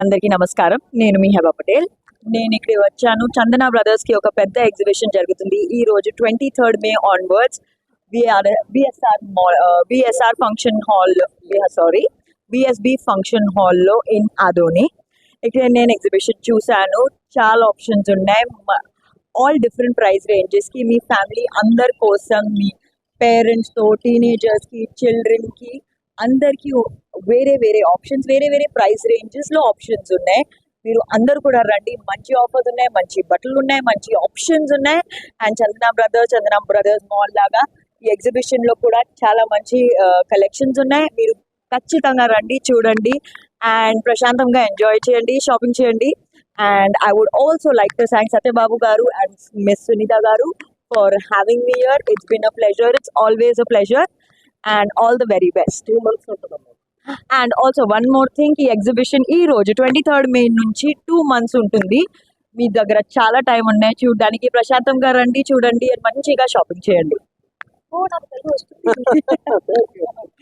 అందరికీ నమస్కారం నేను మీ హెబా పటేల్ నేను ఇక్కడ వచ్చాను చందన బ్రదర్స్ కి ఒక పెద్ద ఎగ్జిబిషన్ జరుగుతుంది ఈ రోజు twenty third May onwards VR BSR BSR function hall sorry BSB function హాల్లో ఇన్ అదోని ఇక్కడ నేను ఎగ్జిబిషన్ చూశాను చాలా ఆప్షన్స్ ఉన్నాయి ఆల్ డిఫరెంట్ ప్రైస్ రేంజెస్ కి మీ ఫ్యామిలీ అందరి కోసం మీ పేరెంట్స్ తో టీనేజర్స్ కి చిల్డ్రన్ కి అందరికి వేరే వేరే ఆప్షన్స్ వేరే వేరే ప్రైస్ రేంజెస్లో ఆప్షన్స్ ఉన్నాయి. మీరు అందరు కూడా రండి. మంచి ఆఫర్స్ ఉన్నాయి మంచి బట్టలు ఉన్నాయి మంచి ఆప్షన్స్ ఉన్నాయి. And Chandana brothers Chandana brothers mall లాగా ఈ ఎగ్జిబిషన్లో కూడా చాలా మంచి కలెక్షన్స్ ఉన్నాయి. మీరు ఖచ్చితంగా రండి చూడండి. అండ్ ప్రశాంతంగా ఎంజాయ్ చేయండి షాపింగ్ చేయండి. And I would also like to thank Satyababu garu and miss Sunitha garu for having me here it's been a pleasure it's always a pleasure and all the very best two months and also one more thing ఈ exhibition ఈ రోజు twenty third May నుంచి two months ఉంటుంది. మీ దగ్గర చాలా time ఉన్నాయి చూడడానికి. ప్రశాంతంగా రండి చూడండి మంచిగా షాపింగ్ చేయండి. Thank you.